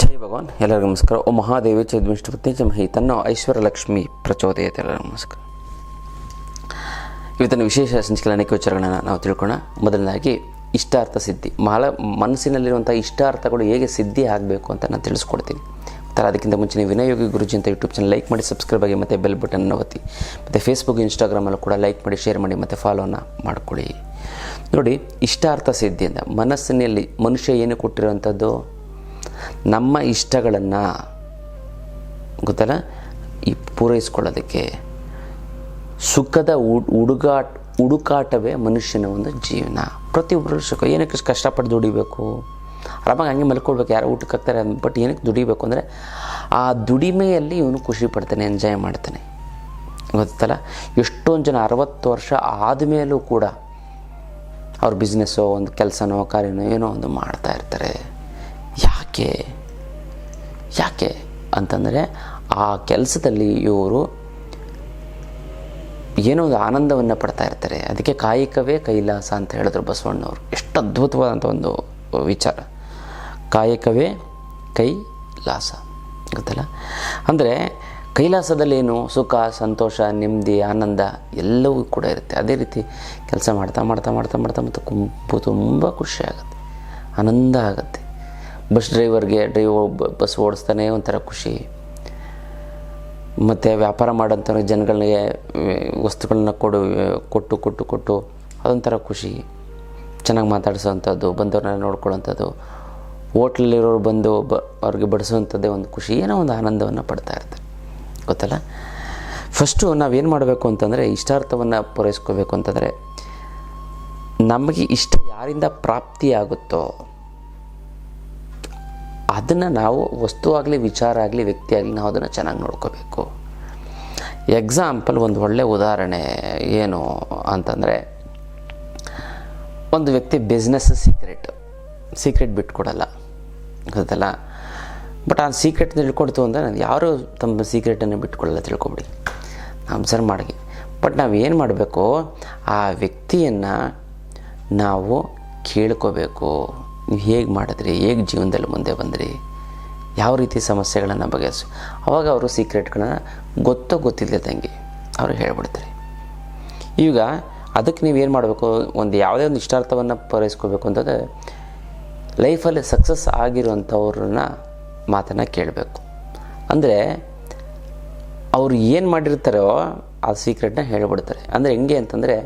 ಜೈ ಭಗವಾನ್. ಎಲ್ಲರಿಗೂ ನಮಸ್ಕಾರ. ಓ ಮಹಾದೇವಿ ಚೈದ್ವಿಷ್ಣುಪತ್ನಿ ಜಮಹಿ ತನ್ನ ಐಶ್ವರ್ಯ ಲಕ್ಷ್ಮಿ ಪ್ರಚೋದಯತೆ ಎಲ್ಲರಿಗೂ ನಮಸ್ಕಾರ. ಇವತ್ತಿನ ವಿಶೇಷ ಸಂಚಿಕೆಯ ಅನೇಕ ವಿಚಾರಗಳನ್ನು ನಾವು ತಿಳ್ಕೋಣ ಮೊದಲನೇದಾಗಿ, ಇಷ್ಟಾರ್ಥ ಸಿದ್ಧಿ. ಮಹಳ ಮನಸ್ಸಿನಲ್ಲಿರುವಂಥ ಇಷ್ಟಾರ್ಥಗಳು ಹೇಗೆ ಸಿದ್ಧಿ ಆಗಬೇಕು ಅಂತ ನಾನು ತಿಳಿಸ್ಕೊಡ್ತೀನಿ. ಥರ ಅದಕ್ಕಿಂತ ಮುಂಚೆ ವಿನಯೋಗಿ ಗುರುಜಿ ಅಂತ ಯೂಟ್ಯೂಬ್ ಚಾನಲ್ ಲೈಕ್ ಮಾಡಿ, ಸಬ್ಸ್ಕ್ರೈಬ್ ಆಗಿ, ಮತ್ತು ಬೆಲ್ ಬಟನ್ ಒತ್ತಿ. ಮತ್ತು ಫೇಸ್ಬುಕ್ ಇನ್ಸ್ಟಾಗ್ರಾಮಲ್ಲೂ ಕೂಡ ಲೈಕ್ ಮಾಡಿ, ಶೇರ್ ಮಾಡಿ, ಮತ್ತು ಫಾಲೋನ ಮಾಡ್ಕೊಳ್ಳಿ. ನೋಡಿ, ಇಷ್ಟಾರ್ಥ ಸಿದ್ಧಿಯಿಂದ ಮನಸ್ಸಿನಲ್ಲಿ ಮನುಷ್ಯ ಏನು ಕೊಟ್ಟಿರುವಂಥದ್ದು? ನಮ್ಮ ಇಷ್ಟಗಳನ್ನು ಗೊತ್ತಲ್ಲ? ಈ ಪೂರೈಸ್ಕೊಳ್ಳೋದಕ್ಕೆ ಸುಖದ ಹುಡುಗಾಟ ಹುಡುಕಾಟವೇ ಮನುಷ್ಯನ ಒಂದು ಜೀವನ. ಪ್ರತಿಯೊಬ್ಬರು ಸುಖ. ಏನಕ್ಕೆ ಕಷ್ಟಪಟ್ಟು ದುಡಿಬೇಕು? ಆರಾಮಾಗಿ ಹಂಗೆ ಮಲ್ಕೊಳ್ಬೇಕು. ಯಾರೋ ಊಟಕ್ಕೆ ಹಾಕ್ತಾರೆ, ಬಟ್ ಏನಕ್ಕೆ ದುಡಿಬೇಕು ಅಂದರೆ ಆ ದುಡಿಮೆಯಲ್ಲಿ ಇವನು ಖುಷಿ ಪಡ್ತಾನೆ, ಎಂಜಾಯ್ ಮಾಡ್ತಾನೆ. ಗೊತ್ತಲ್ಲ? ಎಷ್ಟೊಂದು ಜನ ಅರವತ್ತು ವರ್ಷ ಆದಮೇಲೂ ಕೂಡ ಅವ್ರ ಬಿಸ್ನೆಸ್ಸೋ ಒಂದು ಕೆಲಸನೋ, ಕಾರ್ಯನೋ ಏನೋ ಒಂದು ಮಾಡ್ತಾ ಇರ್ತಾರೆ. ಯಾಕೆ? ಯಾಕೆ ಅಂತಂದರೆ ಆ ಕೆಲಸದಲ್ಲಿ ಇವರು ಏನೋ ಒಂದು ಆನಂದವನ್ನು ಪಡ್ತಾ ಇರ್ತಾರೆ. ಅದಕ್ಕೆ ಕಾಯಕವೇ ಕೈಲಾಸ ಅಂತ ಹೇಳಿದ್ರು ಬಸವಣ್ಣವರು. ಎಷ್ಟು ಅದ್ಭುತವಾದಂಥ ಒಂದು ವಿಚಾರ. ಕಾಯಕವೇ ಕೈಲಾಸ. ಗೊತ್ತಲ್ಲ? ಅಂದರೆ ಕೈಲಾಸದಲ್ಲೇನು ಸುಖ, ಸಂತೋಷ, ನೆಮ್ಮದಿ, ಆನಂದ ಎಲ್ಲವೂ ಕೂಡ ಇರುತ್ತೆ. ಅದೇ ರೀತಿ ಕೆಲಸ ಮಾಡ್ತಾ ಮಾಡ್ತಾ ಮಾಡ್ತಾ ಮಾಡ್ತಾ ಮತ್ತು ಕುಂಪು ತುಂಬ ಖುಷಿಯಾಗುತ್ತೆ ಆನಂದ ಆಗುತ್ತೆ. ಬಸ್ ಡ್ರೈವರ್ಗೆ ಡ್ರೈವ್ ಬಸ್ ಓಡಿಸ್ತಾನೆ ಒಂಥರ ಖುಷಿ. ಮತ್ತು ವ್ಯಾಪಾರ ಮಾಡೋಂಥ ಜನಗಳಿಗೆ ವಸ್ತುಗಳನ್ನ ಕೊಡು, ಕೊಟ್ಟು ಕೊಟ್ಟು ಕೊಟ್ಟು ಅದೊಂಥರ ಖುಷಿ. ಚೆನ್ನಾಗಿ ಮಾತಾಡಿಸೋವಂಥದ್ದು ಬಂದವ್ರನ್ನ ನೋಡ್ಕೊಳ್ಳೋಂಥದ್ದು. ಹೋಟ್ಲಲ್ಲಿರೋರು ಬಂದು ಬ, ಅವ್ರಿಗೆ ಬಡಿಸುವಂಥದ್ದೇ ಒಂದು ಖುಷಿ, ಏನೋ ಒಂದು ಆನಂದವನ್ನು ಪಡ್ತಾ ಇರ್ತಾರೆ ಗೊತ್ತಲ್ಲ? ಫಸ್ಟು ನಾವೇನು ಮಾಡಬೇಕು ಅಂತಂದರೆ ಇಷ್ಟಾರ್ಥವನ್ನು ಪೂರೈಸ್ಕೋಬೇಕು ಅಂತಂದರೆ ನಮಗೆ ಇಷ್ಟ ಯಾರಿಂದ ಪ್ರಾಪ್ತಿಯಾಗುತ್ತೋ ಅದನ್ನು ನಾವು ವಸ್ತು ಆಗಲಿ, ವಿಚಾರ ಆಗಲಿ, ವ್ಯಕ್ತಿ ಆಗಲಿ ನಾವು ಅದನ್ನು ಚೆನ್ನಾಗಿ ನೋಡ್ಕೋಬೇಕು. ಎಕ್ಸಾಂಪಲ್ ಒಂದು ಒಳ್ಳೆಯ ಉದಾಹರಣೆ ಏನು ಅಂತಂದರೆ, ಒಂದು ವ್ಯಕ್ತಿ ಬಿಸ್ನೆಸ್ ಸೀಕ್ರೆಟ್ ಸೀಕ್ರೆಟ್ ಬಿಟ್ಕೊಡಲ್ಲ, ಗೊತ್ತಲ್ಲ? ಬಟ್ ಆ ಸೀಕ್ರೆಟ್ ತಿಳ್ಕೊಡ್ತು ಅಂದರೆ ನಾನು ಯಾರು ತಮ್ಮ ಸೀಕ್ರೆಟನ್ನು ಬಿಟ್ಕೊಳ್ಳಲ್ಲ ತಿಳ್ಕೊಬಿಡಿ. ಅಬ್ಸರ್ವ್ ಮಾಡಿ ಬಟ್ ನಾವು ಏನು ಮಾಡಬೇಕು? ಆ ವ್ಯಕ್ತಿಯನ್ನು ನಾವು ಕೇಳ್ಕೋಬೇಕು. ನೀವು ಹೇಗೆ ಮಾಡಿದ್ರಿ, ಹೇಗೆ ಜೀವನದಲ್ಲಿ ಮುಂದೆ ಬಂದ್ರಿ, ಯಾವ ರೀತಿ ಸಮಸ್ಯೆಗಳನ್ನು ಬಗೆಹರಿಸು. ಅವಾಗ ಅವರು ಸೀಕ್ರೆಟ್ಗಳನ್ನ ಗೊತ್ತೋ ಗೊತ್ತಿಲ್ಲದಂಗೆ ಅವರು ಹೇಳ್ಬಿಡ್ತಾರೆ. ಈಗ ಅದಕ್ಕೆ ನೀವು ಏನು ಮಾಡಬೇಕು, ಒಂದು ಯಾವುದೇ ಒಂದು ಇಷ್ಟಾರ್ಥವನ್ನು ಪೂರೈಸ್ಕೋಬೇಕು ಅಂತಂದರೆ ಲೈಫಲ್ಲಿ ಸಕ್ಸಸ್ ಆಗಿರುವಂಥವ್ರನ್ನ ಮಾತನ್ನು ಕೇಳಬೇಕು. ಅಂದರೆ ಅವರು ಏನು ಮಾಡಿರ್ತಾರೋ ಆ ಸೀಕ್ರೆಟ್ನ ಹೇಳ್ಬಿಡ್ತಾರೆ. ಅಂದರೆ ಹೆಂಗೆ ಅಂತಂದರೆ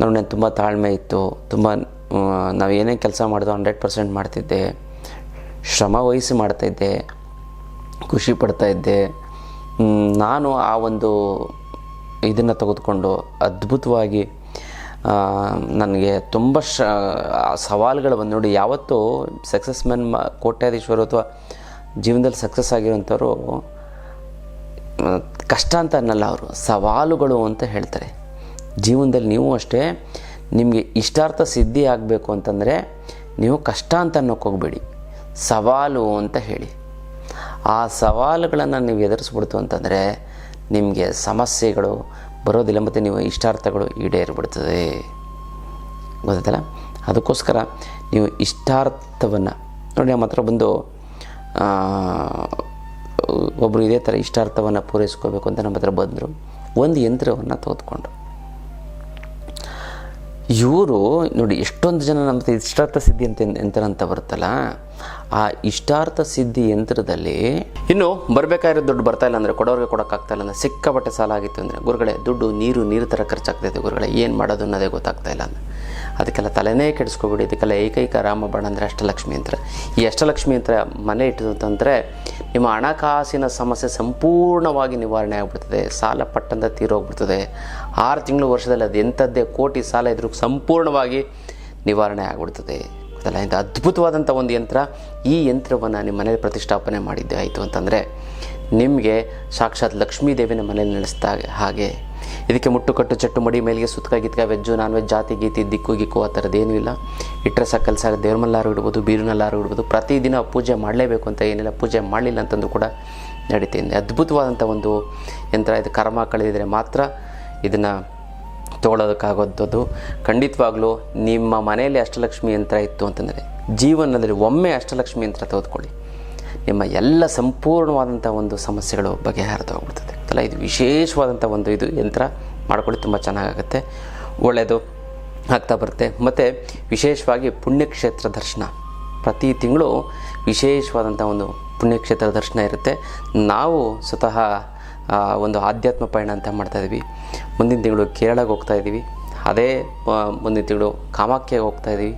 ನಾನು ತುಂಬ ತಾಳ್ಮೆ ಇತ್ತು, ತುಂಬ ನಾವು ಏನೇ ಕೆಲಸ ಮಾಡಿದೋ ಹಂಡ್ರೆಡ್ ಪರ್ಸೆಂಟ್ ಮಾಡ್ತಿದ್ದೆ. ಶ್ರಮ ವಹಿಸಿ ಮಾಡ್ತಾಯಿದ್ದೆ ಖುಷಿ ಪಡ್ತಾಯಿದ್ದೆ ನಾನು ಆ ಒಂದು ಇದನ್ನು ತೆಗೆದುಕೊಂಡು ಅದ್ಭುತವಾಗಿ ನನಗೆ ತುಂಬ ಶ ಸವಾಲುಗಳು ಬಂದು ನೋಡಿ ಯಾವತ್ತೂ ಸಕ್ಸಸ್ ಮ್ಯಾನ್ ಕೋಟ್ಯಾಧೀಶ್ವರು ಅಥವಾ ಜೀವನದಲ್ಲಿ ಸಕ್ಸಸ್ ಆಗಿರೋಂಥವ್ರು ಕಷ್ಟ ಅಂತ ಅನ್ನಲ್ಲ ಅವರು. ಸವಾಲುಗಳು ಅಂತ ಹೇಳ್ತಾರೆ. ಜೀವನದಲ್ಲಿ ನೀವು ಅಷ್ಟೇ ನಿಮಗೆ ಇಷ್ಟಾರ್ಥ ಸಿದ್ಧಿ ಆಗಬೇಕು ಅಂತಂದರೆ ನೀವು ಕಷ್ಟ ಅಂತ ಅನ್ನೋಕ್ಕೋಗ್ಬೇಡಿ ಸವಾಲು ಅಂತ ಹೇಳಿ. ಆ ಸವಾಲುಗಳನ್ನು ನೀವು ಎದುರಿಸ್ಬಿಡ್ತು ಅಂತಂದರೆ ನಿಮಗೆ ಸಮಸ್ಯೆಗಳು ಬರೋದಿಲ್ಲ ಮತ್ತು ನೀವು ಇಷ್ಟಾರ್ಥಗಳು ಈಡೇರಿಬಿಡ್ತದೆ. ಗೊತ್ತಲ್ಲ ಅದಕ್ಕೋಸ್ಕರ ನೀವು ಇಷ್ಟಾರ್ಥವನ್ನು ನೋಡಿ, ನಮ್ಮ ಹತ್ರ ಬಂದು ಒಬ್ಬರು ಇದೇ ಥರ ಇಷ್ಟಾರ್ಥವನ್ನು ಪೂರೈಸ್ಕೋಬೇಕು ಅಂತ ನಮ್ಮ ಹತ್ರ ಬಂದರು. ಒಂದು ಯಂತ್ರವನ್ನು ತೆಗೆದುಕೊಂಡು ಇವರು ನೋಡಿ ಎಷ್ಟೊಂದು ಜನ ನಮ್ಮ ಇಷ್ಟಾರ್ಥ ಸಿದ್ಧಿ ಅಂತ ಎಂತಾರಂತ ಬರುತ್ತಲ್ಲ ಆ ಇಷ್ಟಾರ್ಥ ಸಿದ್ಧಿ ಯಂತ್ರದಲ್ಲಿ ಇನ್ನು ಬರಬೇಕಾಗಿರೋ ದುಡ್ಡು ಬರ್ತಾ ಇಲ್ಲ ಅಂದರೆ ಕೊಡೋರಿಗೆ ಕೊಡೋಕ್ಕಾಗ್ತಾ ಇಲ್ಲ ಅಂದರೆ ಸಿಕ್ಕಾಪಟ್ಟೆ ಸಾಲ ಆಗಿತ್ತು ಅಂದರೆ ಗುರುಗಳೇ, ದುಡ್ಡು ನೀರು ನೀರು ಥರ ಖರ್ಚಾಗ್ತೈತೆ ಗುರುಗಳೇ, ಏನು ಮಾಡೋದು ಅನ್ನೋದೇ ಗೊತ್ತಾಗ್ತಾ ಇಲ್ಲ ಅಂದರೆ. ಅದಕ್ಕೆಲ್ಲ ತಲೆನೇ ಕೆಡಿಸ್ಕೊಬಿಡಿ. ಇದಕ್ಕೆಲ್ಲ ಏಕೈಕ ರಾಮಬಾಣ ಅಂದರೆ ಅಷ್ಟಲಕ್ಷ್ಮಿ ಯಂತ್ರ. ಈ ಅಷ್ಟಲಕ್ಷ್ಮಿ ಯಂತ್ರ ಮನೆ ಇಟ್ಟಂತಂದರೆ ನಿಮ್ಮ ಹಣಕಾಸಿನ ಸಮಸ್ಯೆ ಸಂಪೂರ್ಣವಾಗಿ ನಿವಾರಣೆ ಆಗಿಬಿಡ್ತದೆ. ಸಾಲ ಪಟ್ಟಂತ ತೀರೋಗ್ಬಿಡ್ತದೆ ಆರು ತಿಂಗಳು ವರ್ಷದಲ್ಲಿ ಅದು ಎಂಥದ್ದೇ ಕೋಟಿ ಸಾಲ ಇದ್ರೂ ಸಂಪೂರ್ಣವಾಗಿ ನಿವಾರಣೆ ಆಗಿಬಿಡ್ತದೆ. ಗೊತ್ತಲ್ಲ ಇಂಥ ಅದ್ಭುತವಾದಂಥ ಒಂದು ಯಂತ್ರ ಈ ಯಂತ್ರವನ್ನು ನಿಮ್ಮ ಮನೇಲಿ ಪ್ರತಿಷ್ಠಾಪನೆ ಮಾಡಿದ್ದೆ. ಆಯಿತು ಅಂತಂದರೆ ನಿಮಗೆ ಸಾಕ್ಷಾತ್ ಲಕ್ಷ್ಮೀ ದೇವಿನ ಮನೇಲಿ ನಡೆಸ್ತಾ ಹಾಗೆ. ಇದಕ್ಕೆ ಮುಟ್ಟುಕಟ್ಟು, ಚಟ್ಟು, ಮಡಿ, ಮೇಲಿಗೆ ಸುತ್ತಕ ಗಿತ್ಕ, ವೆಜ್ಜು ನಾನ್ ವೆಜ್ ಜಾತಿ, ಗೀತಿ, ದಿಕ್ಕು, ಗಿಕ್ಕು ಆ ಥರದ್ದು ಏನೂ ಇಲ್ಲ. ಇಟ್ಟರೆ ಸಾಕು ಕೆಲಸ ದೇವ್ರಮಲ್ಲಾರು ದೇವ್ರ ಮಲ್ಲಾರು ಇಡ್ಬೋದು ಬೀರುನಲ್ಲಾರು ಇಡ್ಬೋದು. ಪ್ರತಿದಿನ ಪೂಜೆ ಮಾಡಲೇಬೇಕು ಅಂತ ಏನಿಲ್ಲ, ಪೂಜೆ ಮಾಡಲಿಲ್ಲ ಅಂತಂದು ಕೂಡ ನಡೀತೀನಿ ಅದ್ಭುತವಾದಂಥ ಒಂದು ಯಂತ್ರ. ಇದು ಕರ್ಮ ಕಳೆದಿದ್ರೆ ಮಾತ್ರ ಇದನ್ನು ತೊಗೊಳೋದಕ್ಕಾಗೋದ್ದು ಖಂಡಿತವಾಗ್ಲೂ ನಿಮ್ಮ ಮನೆಯಲ್ಲಿ ಅಷ್ಟಲಕ್ಷ್ಮಿ ಯಂತ್ರ ಇತ್ತು ಅಂತಂದರೆ ಜೀವನದಲ್ಲಿ ಒಮ್ಮೆ ಅಷ್ಟಲಕ್ಷ್ಮಿ ಯಂತ್ರ ತೆಗೆದುಕೊಳ್ಳಿ. ನಿಮ್ಮ ಎಲ್ಲ ಸಂಪೂರ್ಣವಾದಂಥ ಒಂದು ಸಮಸ್ಯೆಗಳು ಬಗೆಹರಿದು ಹೋಗ್ಬಿಡ್ತದೆ ಅಲ್ಲ ಇದು ವಿಶೇಷವಾದಂಥ ಒಂದು ಇದು ಯಂತ್ರ ಮಾಡ್ಕೊಳ್ಳಿ, ತುಂಬ ಚೆನ್ನಾಗಾಗುತ್ತೆ. ಒಳ್ಳೆಯದು ಆಗ್ತಾ ಬರುತ್ತೆ. ಮತ್ತು ವಿಶೇಷವಾಗಿ ಪುಣ್ಯಕ್ಷೇತ್ರ ದರ್ಶನ. ಪ್ರತಿ ತಿಂಗಳು ವಿಶೇಷವಾದಂಥ ಒಂದು ಪುಣ್ಯಕ್ಷೇತ್ರ ದರ್ಶನ ಇರುತ್ತೆ. ನಾವು ಸ್ವತಃ ಒಂದು ಆಧ್ಯಾತ್ಮ ಪಯಣ ಅಂತ ಮಾಡ್ತಾಯಿದ್ವಿ ಮುಂದಿನ ತಿಂಗಳು ಕೇರಳಗೆ ಹೋಗ್ತಾ ಇದ್ದೀವಿ. ಅದೇ ಮುಂದಿನ ತಿಂಗಳು ಕಾಮಾಖ್ಯಗೆ ಹೋಗ್ತಾ ಇದ್ದೀವಿ.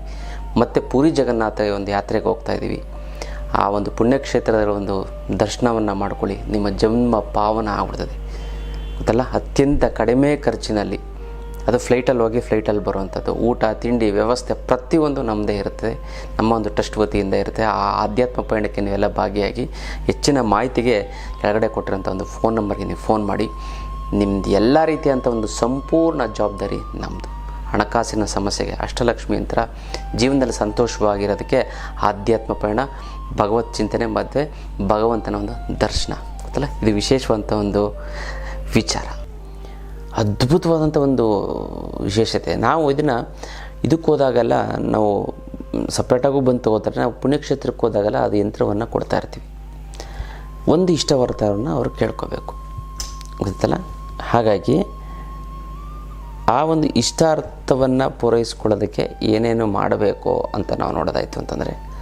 ಮತ್ತು ಪುರಿ ಜಗನ್ನಾಥ ಒಂದು ಯಾತ್ರೆಗೆ ಹೋಗ್ತಾ ಇದ್ದೀವಿ. ಆ ಒಂದು ಪುಣ್ಯಕ್ಷೇತ್ರದ ಒಂದು ದರ್ಶನವನ್ನು ಮಾಡ್ಕೊಳ್ಳಿ. ನಿಮ್ಮ ಜನ್ಮ ಪಾವನ ಆಗ್ಬಿಡ್ತದೆ. ಗೊತ್ತಲ್ಲ? ಅತ್ಯಂತ ಕಡಿಮೆ ಖರ್ಚಿನಲ್ಲಿ. ಅದು ಫ್ಲೈಟಲ್ಲಿ ಹೋಗಿ ಫ್ಲೈಟಲ್ಲಿ ಬರುವಂಥದ್ದು. ಊಟ, ತಿಂಡಿ, ವ್ಯವಸ್ಥೆ ಪ್ರತಿಯೊಂದು ನಮ್ಮದೇ ಇರುತ್ತೆ. ನಮ್ಮ ಒಂದು ಟ್ರಸ್ಟ್ ವತಿಯಿಂದ ಇರುತ್ತೆ. ಆ ಆಧ್ಯಾತ್ಮ ಪಯಣಕ್ಕೆ ನೀವೆಲ್ಲ ಭಾಗಿಯಾಗಿ ಹೆಚ್ಚಿನ ಮಾಹಿತಿಗೆ ಕೆಳಗಡೆ ಕೊಟ್ಟಿರೋಂಥ ಒಂದು ಫೋನ್ ನಂಬರ್ಗೆ ನೀವು ಫೋನ್ ಮಾಡಿ. ನಿಮ್ಮದು ಎಲ್ಲ ರೀತಿಯಂಥ ಒಂದು ಸಂಪೂರ್ಣ ಜವಾಬ್ದಾರಿ ನಮ್ಮದು ಹಣಕಾಸಿನ ಸಮಸ್ಯೆಗೆ ಅಷ್ಟಲಕ್ಷ್ಮಿ ಯಂತ್ರ ಜೀವನದಲ್ಲಿ ಸಂತೋಷವಾಗಿರೋದಕ್ಕೆ ಆಧ್ಯಾತ್ಮ ಪಯಣ, ಭಗವತ್ ಚಿಂತನೆ ಮತ್ತು ಭಗವಂತನ ಒಂದು ದರ್ಶನ. ಗೊತ್ತಲ್ಲ? ಇದು ವಿಶೇಷವಂತ ಒಂದು ವಿಚಾರ. ಅದ್ಭುತವಾದಂಥ ಒಂದು ವಿಶೇಷತೆ. ನಾವು ಇದನ್ನು ಇದಕ್ಕೆ ಹೋದಾಗೆಲ್ಲ ನಾವು ಸಪ್ರೇಟಾಗೂ ಬಂತು ತಗೋತಾರೆ, ನಾವು ಪುಣ್ಯಕ್ಷೇತ್ರಕ್ಕೆ ಹೋದಾಗೆಲ್ಲ ಅದು ಯಂತ್ರವನ್ನು ಕೊಡ್ತಾ ಇರ್ತೀವಿ. ಒಂದು ಇಷ್ಟವರ್ತಾರನ್ನು ಅವರು ಕೇಳ್ಕೋಬೇಕು. ಗೊತ್ತಲ್ಲ? ಹಾಗಾಗಿ ಆ ಒಂದು ಇಷ್ಟಾರ್ಥವನ್ನು ಪೂರೈಸ್ಕೊಳ್ಳೋದಕ್ಕೆ ಏನೇನು ಮಾಡಬೇಕು ಅಂತ ನಾವು ನೋಡೋದಾಯಿತು ಅಂತಂದರೆ,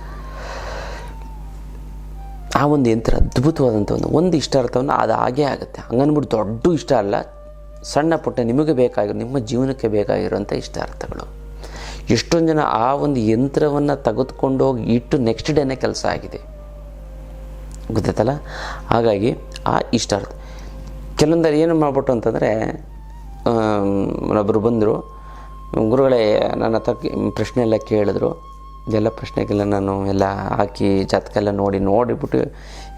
ಆ ಒಂದು ಯಂತ್ರ ಅದ್ಭುತವಾದಂಥ ಒಂದು ಒಂದು ಇಷ್ಟಾರ್ಥವನ್ನು ಅದು ಹಾಗೇ ಆಗುತ್ತೆ. ಹಂಗನ್ಬಿಟ್ಟು ದೊಡ್ಡ ಇಷ್ಟ ಅಲ್ಲ ಸಣ್ಣ ಪುಟ್ಟ ನಿಮಗೆ ಬೇಕಾಗಿರೋ, ನಿಮ್ಮ ಜೀವನಕ್ಕೆ ಬೇಕಾಗಿರುವಂಥ ಇಷ್ಟಾರ್ಥಗಳು. ಎಷ್ಟೊಂದು ಜನ ಆ ಒಂದು ಯಂತ್ರವನ್ನು ತೆಗೆದುಕೊಂಡೋಗಿ ಇಟ್ಟು ನೆಕ್ಸ್ಟ್ ಡೇನೇ ಕೆಲಸ ಆಗಿದೆ. ಗೊತ್ತಾಯ್ತಲ್ಲ? ಹಾಗಾಗಿ ಆ ಇಷ್ಟಾರ್ಥ. ಕೆಲವೊಂದರು ಏನು ಮಾಡ್ಬಿಟ್ಟು ಅಂತಂದರೆ ಒಬ್ಬರು ಬಂದರು. ಗುರುಗಳೇ, ನನ್ನ ಹತ್ರ ಪ್ರಶ್ನೆ ಎಲ್ಲ ಕೇಳಿದ್ರು. ಎಲ್ಲ ಪ್ರಶ್ನೆಗೆಲ್ಲ ನಾನು ಎಲ್ಲ ಹಾಕಿ ಜಾತಕ ಎಲ್ಲ ನೋಡಿ ನೋಡಿಬಿಟ್ಟು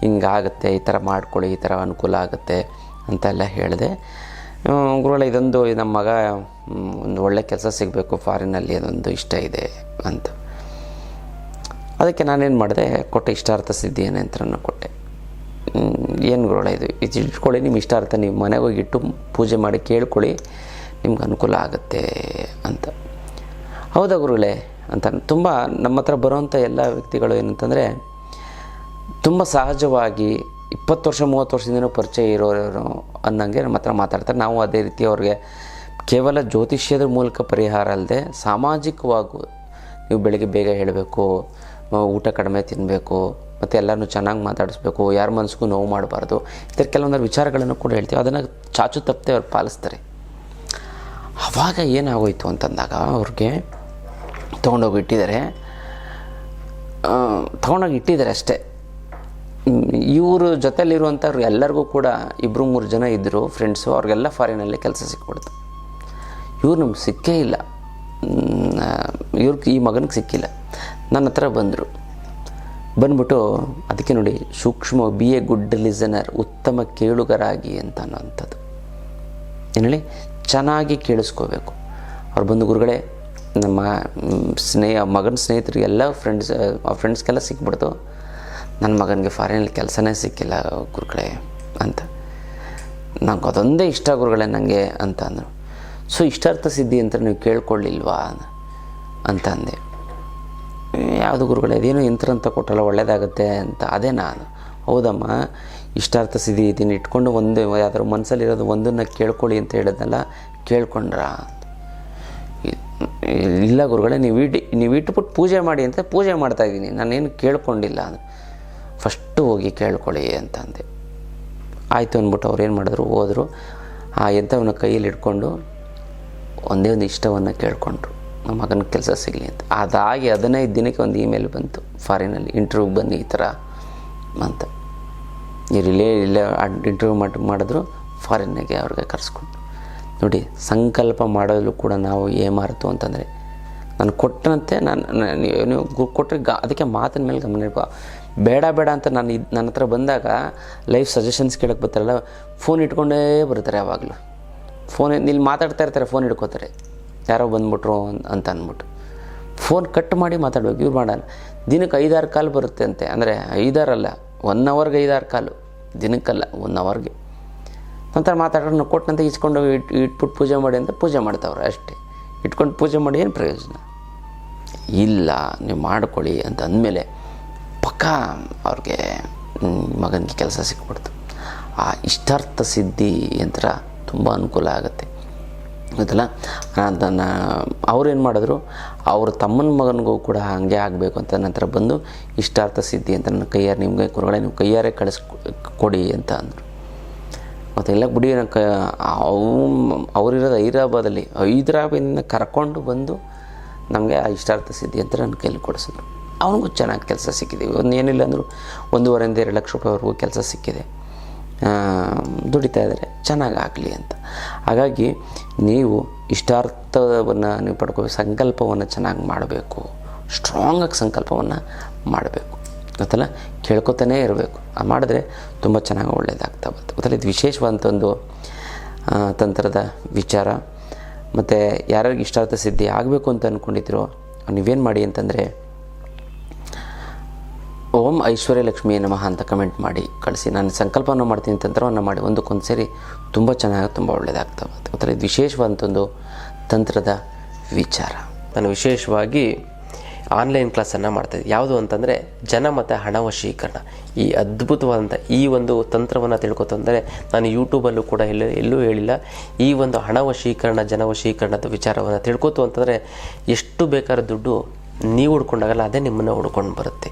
ಹಿಂಗಾಗುತ್ತೆ, ಈ ಥರ ಮಾಡ್ಕೊಳ್ಳಿ, ಈ ಥರ ಅನುಕೂಲ ಆಗುತ್ತೆ ಅಂತೆಲ್ಲ ಹೇಳಿದೆ. ಗುರುಗಳೇ, ಇದೊಂದು ನಮ್ಮ ಮಗ ಒಂದು ಒಳ್ಳೆ ಕೆಲಸ ಸಿಗಬೇಕು, ಫಾರಿನಲ್ಲಿ ಅದೊಂದು ಇಷ್ಟ ಇದೆ ಅಂತ. ಅದಕ್ಕೆ ನಾನೇನು ಮಾಡಿದೆ, ಕೊಟ್ಟೆ ಇಷ್ಟಾರ್ಥ ಸಿದ್ಧಿ ಯಂತ್ರನ ಕೊಟ್ಟೆ. ಏನು ಇದು ಇದು ಇಟ್ಕೊಳ್ಳಿ ನಿಮ್ಮ ಇಷ್ಟಾರ್ಥ ನೀವು ಮನೆಗೆ ಹೋಗಿಟ್ಟು ಪೂಜೆ ಮಾಡಿ ಕೇಳ್ಕೊಳ್ಳಿ, ನಿಮ್ಗೆ ಅನುಕೂಲ ಆಗುತ್ತೆ ಅಂತ. ಹೌದಾ ಗುರುಗಳೇ ಅಂತ, ತುಂಬ ನಮ್ಮ ಹತ್ರ ಬರುವಂಥ ಎಲ್ಲ ವ್ಯಕ್ತಿಗಳು ಏನಂತಂದರೆ, ತುಂಬ ಸಹಜವಾಗಿ ಇಪ್ಪತ್ತು ವರ್ಷ, ಮೂವತ್ತು ವರ್ಷದಿಂದನೂ ಪರಿಚಯ ಇರೋರು ಅನ್ನಂಗೆ ನಮ್ಮ ಹತ್ರ ಮಾತಾಡ್ತಾರೆ. ನಾವು ಅದೇ ರೀತಿ ಅವ್ರಿಗೆ ಕೇವಲ ಜ್ಯೋತಿಷ್ಯದ ಮೂಲಕ ಪರಿಹಾರ ಅಲ್ಲದೆ ಸಾಮಾಜಿಕವಾಗೂ ನೀವು ಬೆಳಿಗ್ಗೆ ಬೇಗ ಹೇಳಬೇಕು ಊಟ ಕಡಿಮೆ ತಿನ್ನಬೇಕು ಮತ್ತು ಎಲ್ಲರನ್ನೂ ಚೆನ್ನಾಗಿ ಮಾತಾಡಿಸ್ಬೇಕು, ಯಾರ ಮನಸ್ಸಿಗೂ ನೋವು ಮಾಡಬಾರ್ದು ಈ ಥರ ಕೆಲವೊಂದು ವಿಚಾರಗಳನ್ನು ಕೂಡ ಹೇಳ್ತೀವಿ. ಅದನ್ನು ಚಾಚು ತಪ್ಪದೆ ಅವ್ರು ಪಾಲಿಸ್ತಾರೆ. ಆವಾಗ ಏನಾಗೋಯ್ತು ಅಂತಂದಾಗ ಅವ್ರಿಗೆ ತೊಗೊಂಡೋಗಿ ಇಟ್ಟಿದ್ದಾರೆ. ತೊಗೊಂಡೋಗಿ ಇಟ್ಟಿದ್ದಾರೆ ಅಷ್ಟೇ. ಇವರು ಜೊತೆಯಲ್ಲಿರುವಂಥವ್ರು ಎಲ್ಲರಿಗೂ ಕೂಡ ಇಬ್ಬರು ಮೂರು ಜನ ಇದ್ದರು ಫ್ರೆಂಡ್ಸು ಅವ್ರಿಗೆಲ್ಲ ಫಾರಿನಲ್ಲಿ ಕೆಲಸ ಸಿಕ್ಬಿಡ್ತು. ಇವ್ರು ನಮ್ಗೆ ಸಿಕ್ಕೇ ಇಲ್ಲ. ಇವ್ರಿಗೆ ಈ ಮಗನಿಗೆ ಸಿಕ್ಕಿಲ್ಲ. ನನ್ನ ಹತ್ರ ಬಂದರು. ಬಂದ್ಬಿಟ್ಟು ಅದಕ್ಕೆ ನೋಡಿ ಸೂಕ್ಷ್ಮ ಬಿ ಎ ಗುಡ್ ಲಿಸನರ್ ಉತ್ತಮ ಕೇಳುಗರಾಗಿ ಅಂತ ಅನ್ನೋಂಥದ್ದು ಏನು ಹೇಳಿ? ಚೆನ್ನಾಗಿ ಕೇಳಿಸ್ಕೋಬೇಕು. ಅವ್ರು ಬಂದು ಗುರುಗಳೇ, ನಮ್ಮ ಸ್ನೇಹ, ಮಗನ ಸ್ನೇಹಿತರಿಗೆಲ್ಲ ಫ್ರೆಂಡ್ಸ್ ಆ ಫ್ರೆಂಡ್ಸ್ಗೆಲ್ಲ ಸಿಕ್ಬಿಡ್ತು. ನನ್ನ ಮಗನಿಗೆ ಫಾರಿನಲ್ಲಿ ಕೆಲಸನೇ ಸಿಕ್ಕಿಲ್ಲ ಗುರುಗಳೇ ಅಂತ. ನಂಗೆ ಅದೊಂದೇ ಇಷ್ಟ ಗುರುಗಳೇ ನನಗೆ ಅಂತ ಅಂದರು. ಸೊ, ಇಷ್ಟಾರ್ಥ ಸಿದ್ಧಿ ಅಂತ ನೀವು ಕೇಳ್ಕೊಳ್ಳಿಲ್ವಾ? ಅಂತ ಅಂದೆ. ಯಾವುದು ಗುರುಗಳೇ ಅದೇನು ಯಂತ್ರ ಅಂತ ಕೊಟ್ಟಲ್ಲ, ಒಳ್ಳೇದಾಗುತ್ತೆ ಅಂತ. ಅದೇ ನಾನು. ಹೌದಮ್ಮ, ಇಷ್ಟಾರ್ಥ ಸಿದ್ಧಿ ಇದನ್ನು ಇಟ್ಕೊಂಡು ಒಂದು ಯಾವ್ದಾದ್ರು ಮನಸ್ಸಲ್ಲಿರೋದು ಒಂದನ್ನು ಕೇಳ್ಕೊಳ್ಳಿ ಅಂತ ಹೇಳಿದ್ನಲ್ಲ, ಕೇಳ್ಕೊಂಡ್ರ ಇಲ್ಲ ಗುರುಗಳೇ, ನೀವು ಇಟ್ಟು ನೀವು ಇಟ್ಬಿಟ್ಟು ಪೂಜೆ ಮಾಡಿ ಅಂತ ಪೂಜೆ ಮಾಡ್ತಾಯಿದ್ದೀನಿ ನಾನೇನು ಕೇಳ್ಕೊಂಡಿಲ್ಲ ಅಂದ್ರೆ ಫಸ್ಟು ಹೋಗಿ ಕೇಳ್ಕೊಳ್ಳಿ ಅಂತಂದೆ. ಆಯಿತು ಅಂದ್ಬಿಟ್ಟು ಅವ್ರು ಏನು ಮಾಡಿದ್ರು, ಹೋದರು. ಆ ಎಂಥವನ ಕೈಯಲ್ಲಿ ಇಟ್ಕೊಂಡು ಒಂದೇ ಒಂದು ಇಷ್ಟವನ್ನು ಕೇಳಿಕೊಂಡ್ರು. ನಮ್ಮ ಮಗನ ಕೆಲಸ ಸಿಗಲಿ ಅಂತ. ಅದಾಗಿ ಹದಿನೈದು ದಿನಕ್ಕೆ ಒಂದು ಇಮೇಲ್ ಬಂತು. ಫಾರಿನಲ್ಲಿ ಇಂಟರ್ವ್ಯೂಗೆ ಬನ್ನಿ ಈ ಥರ ಅಂತ. ಇವ್ರು ಇಲ್ಲೇ ಇಲ್ಲೇ ಇಂಟರ್ವ್ಯೂ ಮಾಡಿ, ಮಾಡಿದ್ರು. ಫಾರಿನ್ನಿಗೆ ಅವ್ರಿಗೆ ಕರೆಸ್ಕೊಂಡು ನೋಡಿ, ಸಂಕಲ್ಪ ಮಾಡೋದು ಕೂಡ ನಾವು ಏಮಾರತು ಅಂತಂದರೆ, ನಾನು ಕೊಟ್ಟಂತೆ ನಾನು ನೀವು ಕೊಟ್ಟರೆ ಗ, ಅದಕ್ಕೆ ಮಾತಿನ ಮೇಲೆ ಗಮನ ಇರ್ಬೇಕು ಬೇಡ ಬೇಡ ಅಂತ ನಾನು ಇದು, ನನ್ನ ಹತ್ರ ಬಂದಾಗ ಲೈಫ್ ಸಜೆಷನ್ಸ್ ಕೇಳಕ್ಕೆ ಬರ್ತಾರಲ್ಲ ಫೋನ್ ಇಟ್ಕೊಂಡೇ ಬರ್ತಾರೆ ಯಾವಾಗಲೂ. ಫೋನ್ ಇಲ್ಲಿ ಮಾತಾಡ್ತಾ ಇರ್ತಾರೆ ಫೋನ್ ಹಿಡ್ಕೋತಾರೆ. ಯಾರೋ ಬಂದ್ಬಿಟ್ರು ಅಂತ ಅಂದ್ಬಿಟ್ಟು. ಫೋನ್ ಕಟ್ ಮಾಡಿ ಮಾತಾಡ್ಬೇಕು, ಇವ್ರು ಮಾಡೋಣ ದಿನಕ್ಕೆ ಐದಾರು ಕಾಲು ಬರುತ್ತೆ ಅಂತೆ. ಅಂದರೆ ಐದಾರಲ್ಲ ಒನ್ ಅವರ್ಗೆ ಐದಾರು ಕಾಲು. ದಿನಕ್ಕಲ್ಲ ಒನ್ ಅವರ್ಗೆ ನಂತರ ಮಾತಾಡೋಣ ಕೊಟ್ಟಂತ ಇಸ್ಕೊಂಡು ಇಟ್ಟು ಇಟ್, ಇಟ್ಬಿಟ್ಟು ಪೂಜೆ ಮಾಡಿ ಅಂತ ಪೂಜೆ ಮಾಡ್ತಾವ್ರೆ ಅಷ್ಟೇ. ಇಟ್ಕೊಂಡು ಪೂಜೆ ಮಾಡಿ ಏನು ಪ್ರಯೋಜನ? ಇಲ್ಲ, ನೀವು ಮಾಡ್ಕೊಳ್ಳಿ ಅಂತ ಅಂದಮೇಲೆ ಪಕ್ಕ ಅವ್ರಿಗೆ ಮಗನಿಗೆ ಕೆಲಸ ಸಿಕ್ಬಿಡ್ತು. ಆ ಇಷ್ಟಾರ್ಥ ಸಿದ್ಧಿ ಯಂತ್ರ ತುಂಬ ಅನುಕೂಲ ಆಗುತ್ತೆ. ಗೊತ್ತಲ್ಲ? ಅದನ್ನು ಅವ್ರೇನು ಮಾಡಿದ್ರು, ಅವ್ರ ತಮ್ಮನ ಮಗನಿಗೂ ಕೂಡ ಹಾಗೆ ಆಗಬೇಕು ಅಂತ ನಂತರ ಬಂದು ಇಷ್ಟಾರ್ಥ ಸಿದ್ಧಿ ಅಂತ ನನ್ನ ಕೈಯಾರೆ ನಿಮಗೆ ಕೊರಗಡೆ ನೀವು ಕೈಯಾರೆ ಕಳಿಸ್, ಕೊಡಿ ಅಂತ ಅಂದರು. ಮತ್ತು ಎಲ್ಲ ನಾನು ಕ, ಅವು ಅವರಿರೋದು ಹೈದರಾಬಾದಲ್ಲಿ ಹೈದರಾಬಾದಿಂದ ಕರ್ಕೊಂಡು ಬಂದು ನಮಗೆ ಆ ಇಷ್ಟಾರ್ಥ ಸಿದ್ಧಿ ಅಂತ ನನ್ನ ಕೈಲಿ ಕೊಡಿಸಿದ್ರು. ಅವನಿಗೂ ಚೆನ್ನಾಗಿ ಕೆಲಸ ಸಿಕ್ಕಿದೆ. ಒಂದು ಏನಿಲ್ಲ ಅಂದರೂ ಒಂದೂವರೆಯಿಂದ ಎರಡು ಲಕ್ಷ ರೂಪಾಯಿವರೆಗೂ ಕೆಲಸ ಸಿಕ್ಕಿದೆ. ದುಡಿತಾ ಇದ್ದಾರೆ ಚೆನ್ನಾಗಿ ಆಗಲಿ ಅಂತ. ಹಾಗಾಗಿ ನೀವು ಇಷ್ಟಾರ್ಥವನ್ನು ನೀವು ಪಡ್ಕೋಬೇಕು ಸಂಕಲ್ಪವನ್ನು ಚೆನ್ನಾಗಿ ಮಾಡಬೇಕು. ಸ್ಟ್ರಾಂಗಾಗಿ ಸಂಕಲ್ಪವನ್ನು ಮಾಡಬೇಕು. ಗೊತ್ತಲ್ಲ? ಕೇಳ್ಕೊತಾನೇ ಇರಬೇಕು. ಆ ಮಾಡಿದ್ರೆ ತುಂಬ ಚೆನ್ನಾಗಿ ಒಳ್ಳೆಯದಾಗ್ತಾ ಬರುತ್ತೆ ಗೊತ್ತಲ್ಲ? ಇದು ವಿಶೇಷವಾದಂಥ ಒಂದು ತಂತ್ರದ ವಿಚಾರ. ಮತ್ತು ಯಾರ್ಯಾರಿಗೆ ಇಷ್ಟಾರ್ಥ ಸಿದ್ಧಿ ಆಗಬೇಕು ಅಂತ ಅಂದ್ಕೊಂಡಿದ್ರು ನೀವೇನು ಮಾಡಿ ಅಂತಂದರೆ ಓಂ ಐಶ್ವರ್ಯ ಲಕ್ಷ್ಮಿಯ ನಮಃ ಅಂತ ಕಮೆಂಟ್ ಮಾಡಿ ಕಳಿಸಿ. ನಾನು ಸಂಕಲ್ಪವನ್ನು ಮಾಡ್ತೀನಿ ತಂತ್ರವನ್ನು ಮಾಡಿ ಒಂದಕ್ಕೊಂದು ಸೇರಿ ತುಂಬ ಚೆನ್ನಾಗಿ, ತುಂಬ ಒಳ್ಳೆಯದಾಗ್ತವೆ ಬರುತ್ತೆ ಒಂಥರ ಇದು ತಂತ್ರದ ವಿಚಾರ. ನಾನು ವಿಶೇಷವಾಗಿ ಆನ್ಲೈನ್ ಕ್ಲಾಸನ್ನು ಮಾಡ್ತಾಯಿದ್ದೆ. ಯಾವುದು ಅಂತಂದರೆ ಜನ ಮತ್ತು ಹಣ ವಶೀಕರಣ. ಈ ಅದ್ಭುತವಾದಂಥ ಈ ಒಂದು ತಂತ್ರವನ್ನು ತಿಳ್ಕೊತಂದರೆ ನಾನು ಯೂಟ್ಯೂಬಲ್ಲೂ ಕೂಡ ಎಲ್ಲೂ ಎಲ್ಲೂ ಹೇಳಿಲ್ಲ. ಈ ಒಂದು ಹಣ ವಶೀಕರಣ, ಜನ ವಶೀಕರಣದ ವಿಚಾರವನ್ನು ತಿಳ್ಕೊತು ಅಂತಂದರೆ ಎಷ್ಟು ಬೇಕಾದ ದುಡ್ಡು ನೀವು ಹುಡ್ಕೊಂಡಾಗಲ್ಲ, ಅದೇ ನಿಮ್ಮನ್ನು ಹುಡ್ಕೊಂಡು ಬರುತ್ತೆ.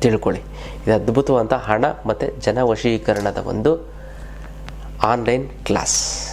ತಿಳ್ಕೊಳ್ಳಿ. ಇದು ಅದ್ಭುತವಾದಂಥ ಹಣ ಮತ್ತು ಜನ ವಶೀಕರಣದ ಒಂದು ಆನ್ಲೈನ್ ಕ್ಲಾಸ್